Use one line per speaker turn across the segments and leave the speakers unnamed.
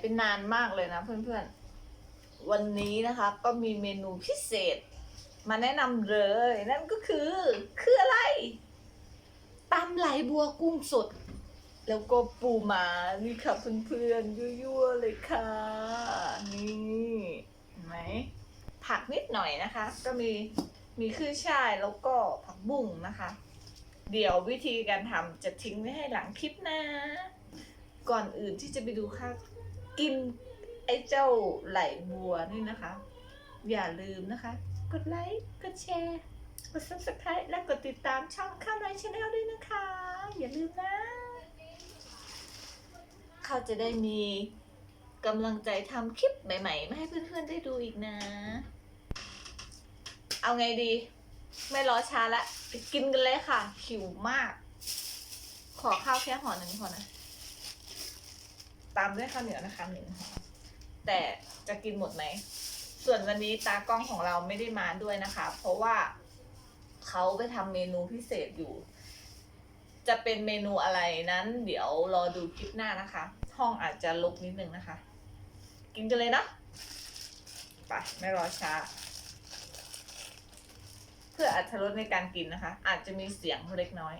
ไปนานมากเลยนะเพื่อนๆ วันนี้นะคะก็มีเมนูพิเศษ มาแนะนำเลย นั่นก็คือคืออะไรตำไหลบัวกุ้งสด แล้วก็ปูมานี่ค่ะเพื่อนๆ ยั่วๆ เลยค่ะ นี่เห็นไหมผักนิดหน่อยนะคะ ก็มีมีขึ้นช่ายแล้วก็ผักบุ้งนะคะ เดี๋ยววิธีการทำจะทิ้งไว้ให้หลังคลิปนะ ก่อนอื่นที่จะไปดูค่ะ กินไอ้เจ้าไหลบัวนี่นะคะ อย่าลืมนะคะ กดไลค์กดแชร์กด subscribe และกดติดตามช่องข้าวไรชาแนลด้วยนะคะ อย่าลืมนะเขาจะได้มีกำลังใจทำคลิปใหม่ๆมาให้เพื่อนๆได้ดูอีกนะ เอาไงดี ไม่รอช้าละไปกินกันเลยค่ะหิวมาก ขอข้าวแค่ห่อหนึ่งพอนะ ตามด้วยข้าวเหนียวนะคะหนึ่งห่อแต่จะกินหมดไหม ส่วนวันนี้ตากล้องของเราไม่ได้มาด้วยนะคะ เพราะว่าเขาไปทำเมนูพิเศษอยู่ จะเป็นเมนูอะไรนั้น เดี๋ยวรอดูคลิปหน้านะคะ ห้องอาจจะลกนิดนึงนะคะ กินกันเลยนะไปไม่รอช้า เพื่ออัตรสในการกินนะคะ อาจจะมีเสียงเล็กน้อย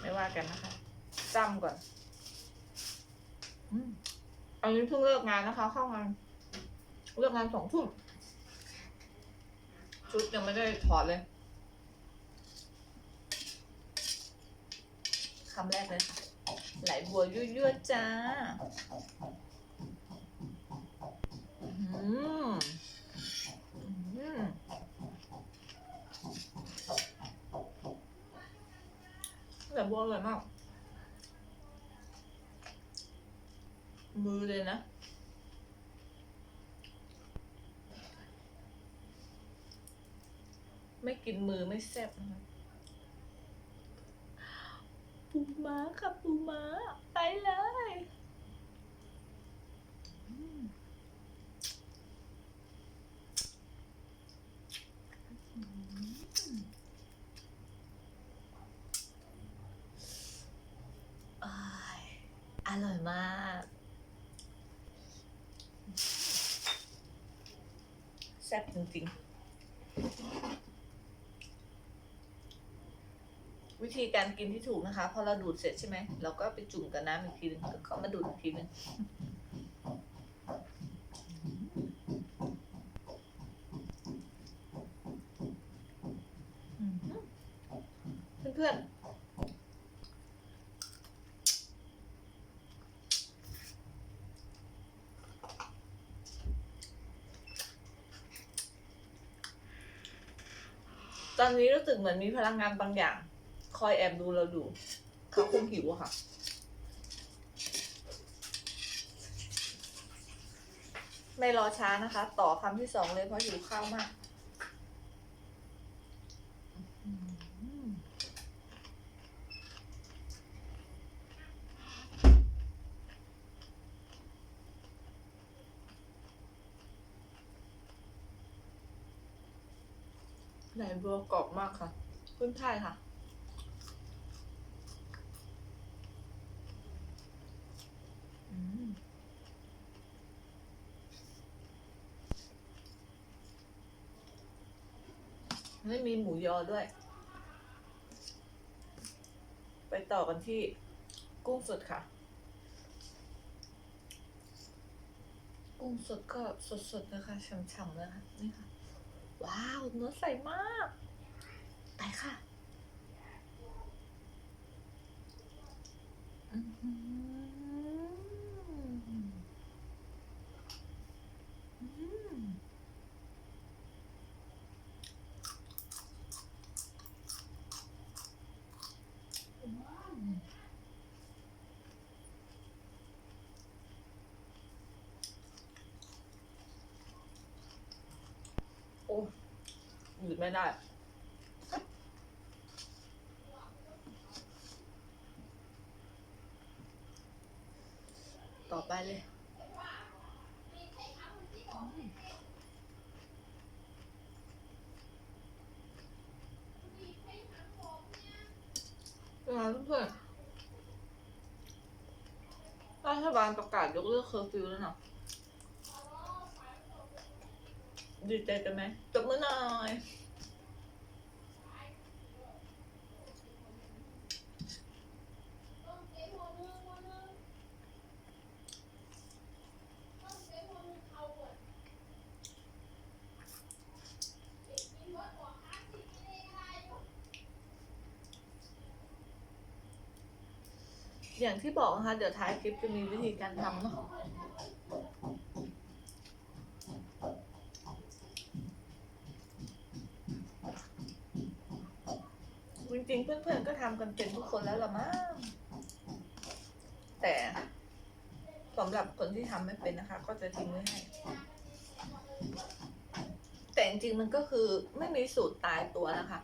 ไม่ว่ากันนะคะจ้ำก่อน อืมอันนี้เพิ่งเลิกงานนะคะ เข้างานเลิกงานสองทุ่มชุดยังไม่ได้ถอดเลยคำแรกเลยค่ะไหลบัวยั่วๆจ้าอืมอืมไหลบัวอร่อยมาก มือเลยนะ ไม่กินมือไม่แซ่บนะคะปูม้าค่ะปูม้าไปเลยอืมอ้ายอร่อยมาก แซ่บจริงๆ วิ ธีการกินที่ถูกนะคะ พอเราดูดเสร็จใช่ไหม เราก็ไปจุ่มกับน้ำอีกทีนึงแล้วก็มาดูดอีกทีนึงเพื่อนๆตอนนี้รู้สึกเหมือนมีพลังงานบางอย่าง อยแอบดูเราดูเขาคงหิวอะค่ะ ไม่รอช้านะคะ ต่อคำที่สองเลยเพราะหิวข้าวมากอืมไหนบัวกรอบมากค่ะ ขึ้นช่ายค่ะ ไม่มีหมูยอด้วย ไปต่อกันที่กุ้งสดค่ะ กุ้งสดก็สดๆนะคะฉ่ำๆเลยค่ะนี่ค่ะ ว้าวเนื้อใสมาก ไปค่ะ อื้อหืออื หยุดไม่ได้ ต่อไปเลยเป็นไงเพื่อนๆถ้าทฐบาลประกาศยกเลิกเคอร์ฟิวแล้วเนาะ ดีใจกันไหมตบมือหน่อยอย่างที่บอกนะคะ เดี๋ยวท้ายคลิปจะมีวิธีการทำเนาะจ ริง ๆ เพื่อนๆก็ทำกันเป็นทุกคนแล้วละมั้งแต่สำหรับคนที่ทำไม่เป็นนะคะ ก็จะทิ้งไว้ให้แต่จริงๆมันก็คือไม่มีสูตรตายตัวนะคะ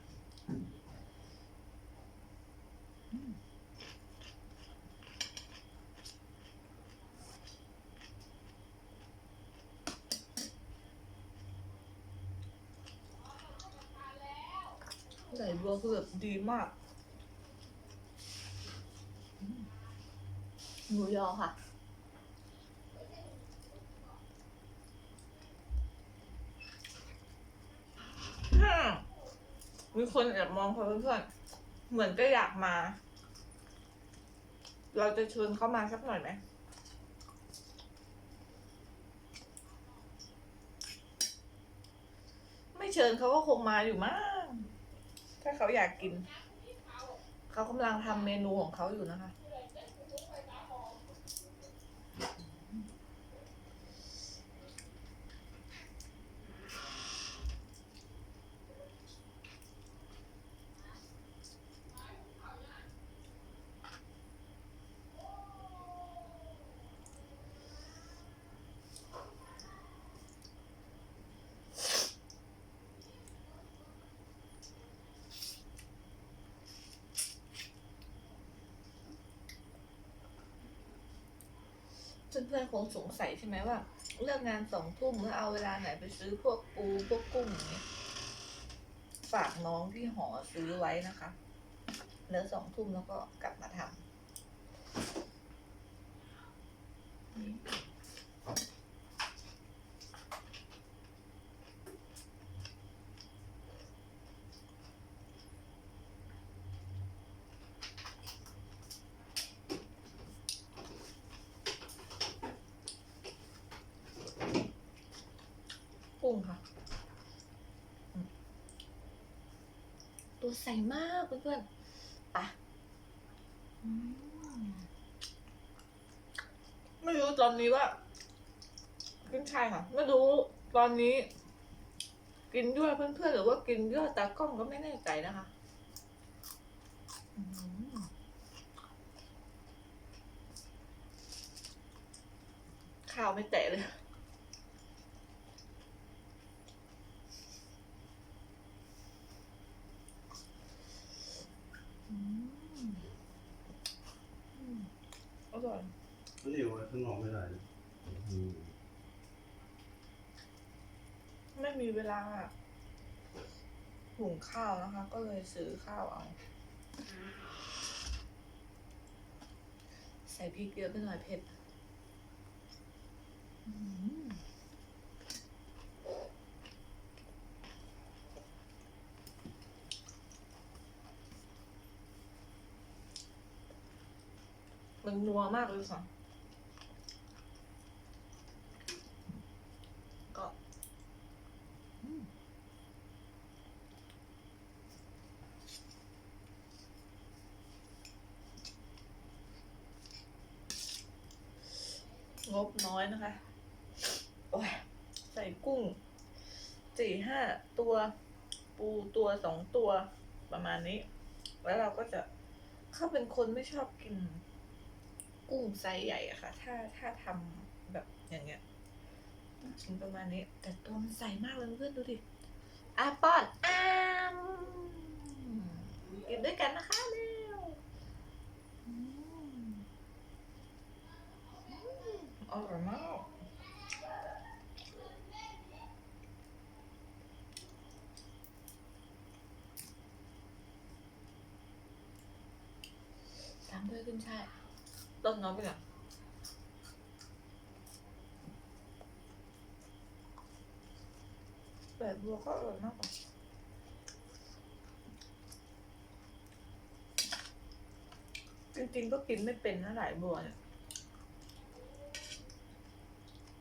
ไหลบัวคือแบบ ดีมากอืมหมูยอค่ะอืมมีคนแอบมองเขาเพื่อนๆเหมือนก็อยากมา เราจะชวนเขามาสักหน่อยไหมไม่เชิญเขาก็คงมาอยู่มั้ง ถ้าเขาอยากกิน เขากำลังทำเมนูของเขาอยู่นะคะ เพื่อนๆคงสงสัยใช่ไหมว่า เลิกงานสองทุ่มแล้วเอาเวลาไหนไปซื้อพวกปูพวกกุ้งอย่างเงี้ยฝากน้องที่หอซื้อไว้นะคะ แล้วสองทุ่มแล้วก็กลับมาทำ กุ้งค่ะอืมตัวใสมากเพื่อนๆไปะไม่รู้ตอนนี้ว่ากินชายค่ะ ไม่รู้ตอนนี้ กินด้วยเพื่อนๆหรือว่ากินด้วยตากล้องก็ไม่แน่ใจนะคะอืมข้าวไม่แตะเลย อืมอืมอร่อย
มันอยู่ข้างนอกไม่ได้นะอืม
ไม่มีเวลาหุงข้าวนะคะ ก็เลยซื้อข้าวเอา ใส่พริกเยอะไปหน่อยเผ็ด อืม มันนัวมากเลยค่ะ ก็งบน้อยนะคะ โอ้ย ใส่กุ้งสี่ห้าตัว ปูตัวสองตัวประมาณนี้ แล้วเราก็จะเข้าเป็นคนไม่ชอบกิน กุ้งไซส์ใหญ่อะค่ะ ถ้าถ้าทำแบบอย่างเงี้ยกินประมาณนี้ แต่ตัวมันใสมากเลยเพื่อนดูดิอาปอนอ้ามกินด้วยกันนะคะเร็วอืมอืมอร่อยมากตามด้วยขึ้นช่าย ต้มน้ำเปล่าแบบบัวก็อร่อยมากกว่าจริงๆก็กินไม่เป็นนะหลายบัวเนี่ย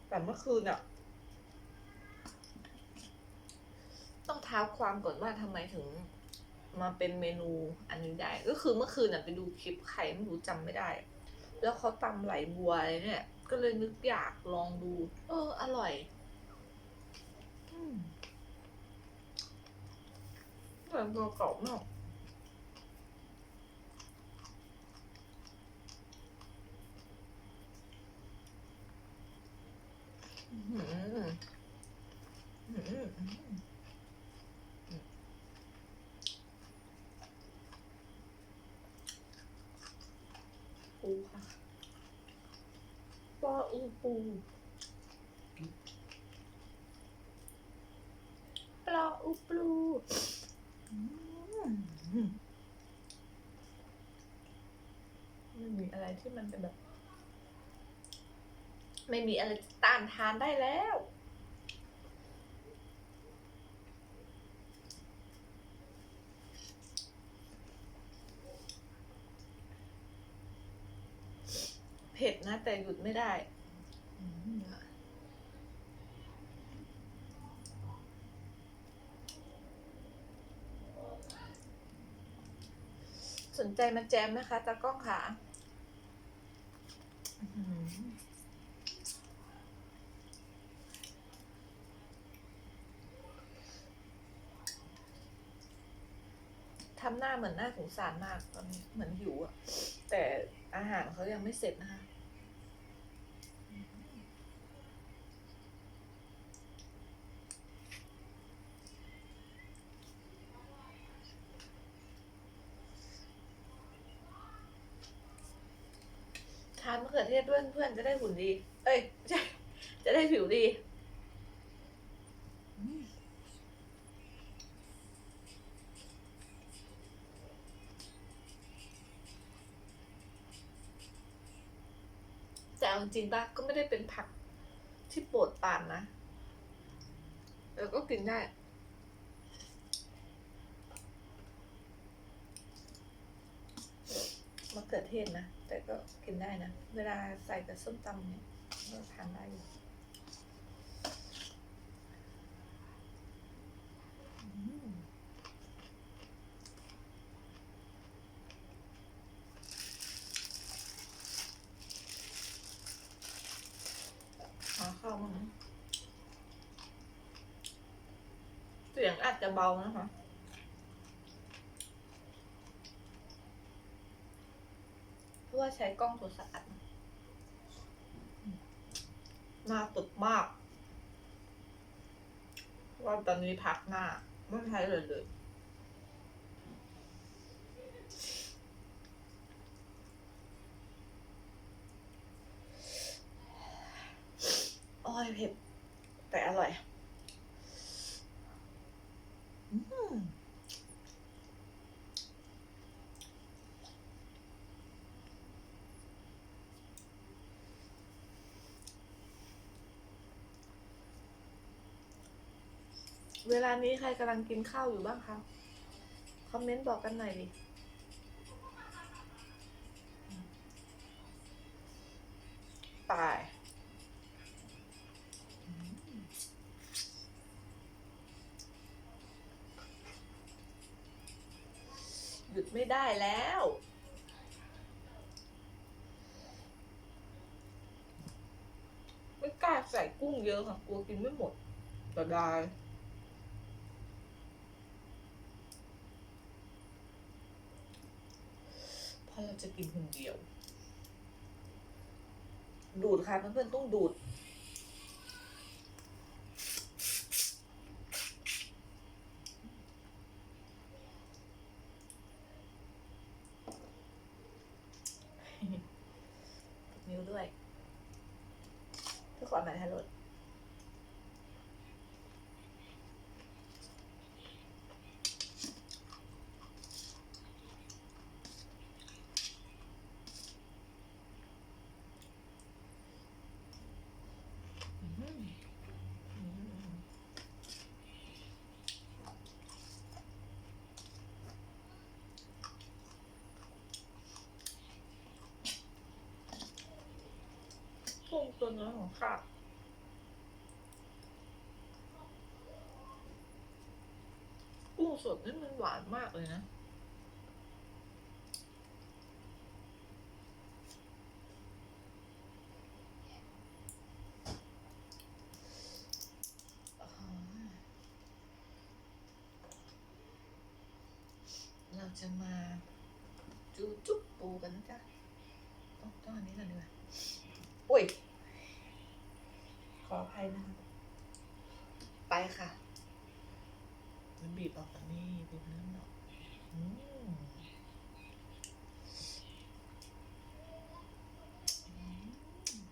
แต่เมื่อคืนอะต้องเท้าความก่อนว่าทำไมถึงมาเป็นเมนูอันนี้ได้ ก็คือเมื่อคืนอะไปดูคลิปใครไม่รู้จำไม่ได้ แล้วเขาตำไหลบัวอะไรเนี่ย ก็เลยนึกอยากลองดู เออ อร่อยอืมแต่บัวกรอบมากอื้อหืออื้อหืออื้อหือปูค่ะปลาอูปูปลาอูปูอืมไม่มีอะไร ที่มันเป็นแบบ ไม่มีอะไรต้านทานได้แล้วเผ็ดนะ แต่หยุดไม่ได้สนใจมาแจมนะคะตากล้องค่ะอื้อหือทำ หน้าเหมือนหน้าสงสารมากตอนนี้เหมือนหิวอะแต่อาหารเขายังไม่เสร็จนะคะทานมะเขือเทศด้วยเพื่อนจะได้หุ่นดี เอ้ยไม่ใช่จะได้ผิวดีอืมแต่เอาจ ริงๆปะก็ไม่ได้เป็นผักที่โปรดปานนะแต่ก็กินได้ มะเขือเทศนะ แต่ก็กินได้นะ เวลาใส่กับส้มตำเนี่ยก็ทานได้อยู่อืมเอาเข้ามาเสียงอา จะเบานะคะเพราะว่าใช้กล้องโทรศัพท์อัดหน้าตึกมากว่าตอนนี้พักหน้า ไม่ใช้เลยเลยอ้อยเผ็ดแต่อร่อยอืม เวลานี้ใครกำลังกินข้าวอยู่บ้างคะ คอมเมนต์บอกกันหน่อยดิตายหยุดไม่ได้แล้ว ไม่กล้าใส่กุ้งเยอะค่ะ กลัวกินไม่หมดแต่ได้ เพราะเรา จะกินคนเดียว ดูดค่ะเพื่อนๆต้องดูด นิ้วด้วย เพื่อความหมายทางรถ เนื้อของข้ากุ้งสดนี่มันหวานมากเลยนะเราจะมาจูจุ๊บปูกันนะจ๊ะต้องต้องอันนี้ก่อนดีกว่าอุ้ย ข ออภัยนะคะไปค่ะมันบีบออกจากนี่บีบเนื้อมันออกอืมอืม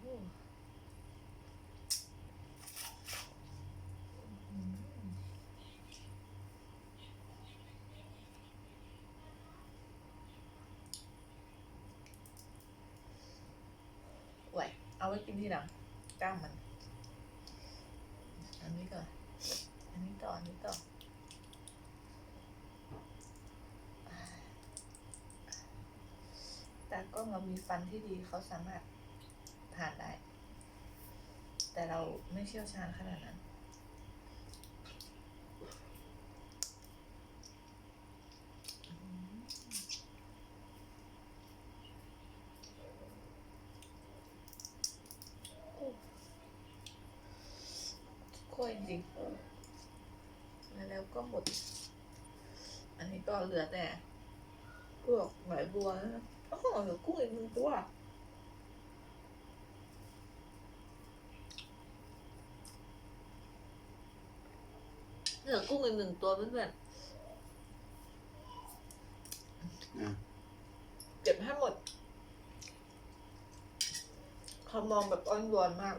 โอ้อืม ไหว เอาไว้กินทีหลังกล้ามมัน อันนี้ก่อน อันนี้ต่อ อันนี้ต่อแต่ก็เรามีฟันที่ดีเขาสามารถผ่านได้ แต่เราไม่เชี่ยวชาญขนาดนั้น ค่อยจริงๆแล้วก็หมด อันนี้ก็เหลือแต่พวกไหลบัวนะโอ้โหเหลือกุ้งอีกหนึ่งตัวเหลือกุ้งอีกหนึ่งตัวเพื่อน
อะ
ๆเก็บให้หมดเขามองแบบอ้อนวอนมาก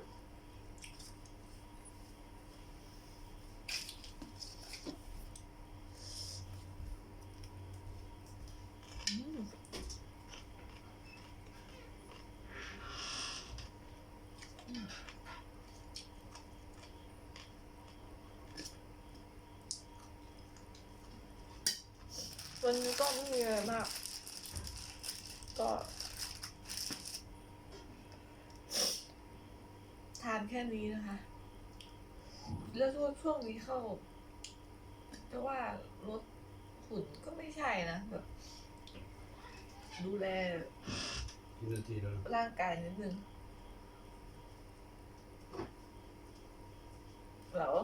อืมอืม วันนี้ก็ไม่มีอะไรมาก ก็ทานแค่นี้นะคะ แล้วช่วงช่วงนี้เข้าจะว่าลดหุ่นก็ไม่ใช่นะแบบดูแล
กี่นาทีแล้ว
ร่างกายนิดนึงแล้ว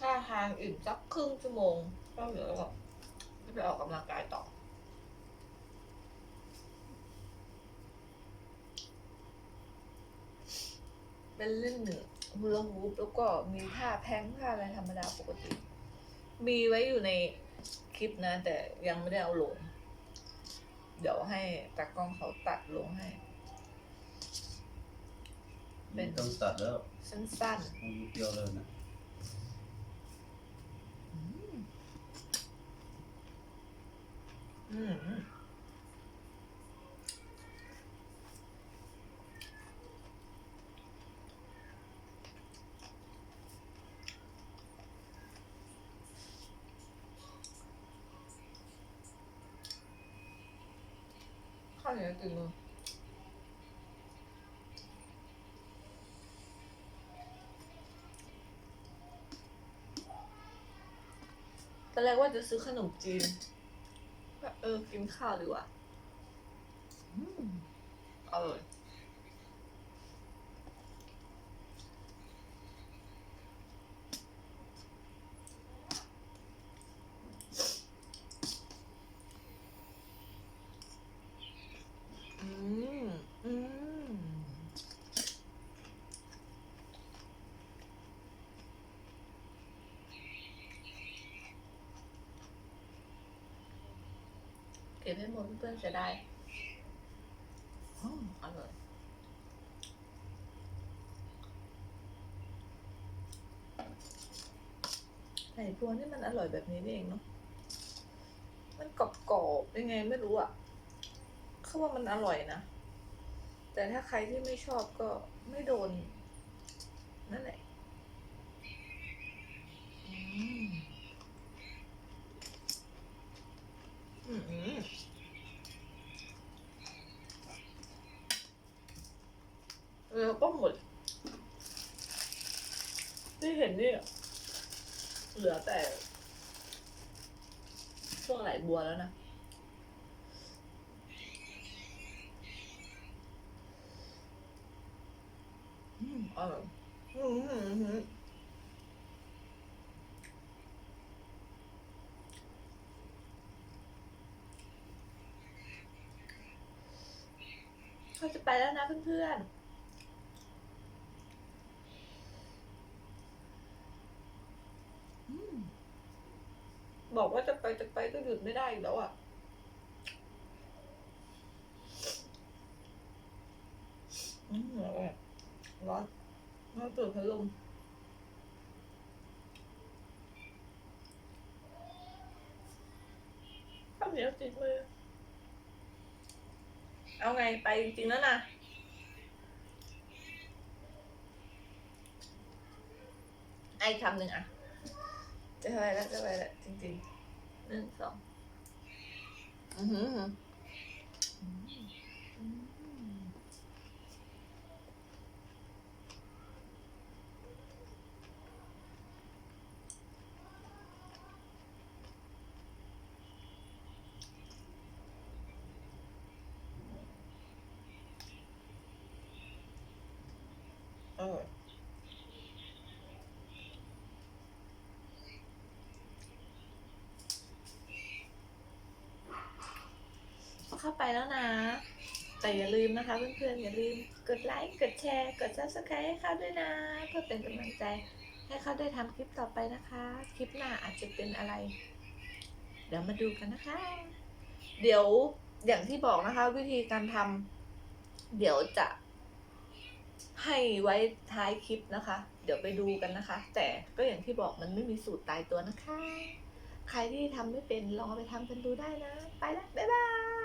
ถ้าทางอิ่มสักครึ่งชั่วโมงก็เดี๋ยว ก็ไปออกกำลังกายต่อ เป็นเล่นหนึ่งฮูลาฮูปแล้วก็มีท่าแพงท่าอะไรธรรมดาปกติ มีไว้อยู่ในคลิปนะ แต่ยังไม่ได้เอาลง เดี๋ยวให้ตากล้องเขาตัดลงให้ เป็น
ต้องตัดแล้ว
สั้น
ต้องเดียวเลยนะ
ๆ อืมอืม ข้าวเหนียวติดมือตอนแรกว่าจะซื้อขนมจีน เออ กินข้าวดีกว่าอืมอร่อยอืม อืม เก็บให้หมดเพื่อนๆจะได้อืมอร่อยไก่พวงนี่มันอร่อยแบบนี้นี่เองเนาะ มันกรอบๆยังไงไม่รู้อะเขาว่ามันอร่อยนะ แต่ถ้าใครที่ไม่ชอบก็ไม่โดน นั่นแหละ อื้ออแล้วก็หมด ที่เห็นนี่เหลือแต่ ช่วงไหลบัวแล้วนะ อืมอร่อยอืมอืมอืมเขาจะไป แล้วนะเพื่อนๆบอกว่าจะไปจะไปก็หยุดไม่ได้อีกแล้วอะร่อยร้อนร้อนตื่นพัดลมข้าวเหนียวติดมือ เอาไงไปจริงๆแล้วนะไอ้คำหนึ่งอะ จะไปแล้วจะไปแล้วจริงๆหนึ่งสองอือหือหืออื ไปแล้วนะ แต่อย่าลืมนะคะเพื่อนๆอย่าลืมกดไลค์กดแชร์ กด subscribe ให้เขาด้วยนะ เพื่อเป็นกำลังใจ ให้เขาได้ทำคลิปต่อไปนะคะ คลิปหน้าอาจจะเป็นอะไร เดี๋ยวมาดูกันนะคะ เดี๋ยวอย่างที่บอกนะคะ วิธีการทำเดี๋ยวจะให้ไว้ท้ายคลิปนะคะ เดี๋ยวไปดูกันนะคะ แต่ก็อย่างที่บอกมันไม่มีสูตรตายตัวนะคะ ใครที่ทำไม่เป็นลองเอาไปทำกันดูได้นะ ไปแล้วบ๊ายบาย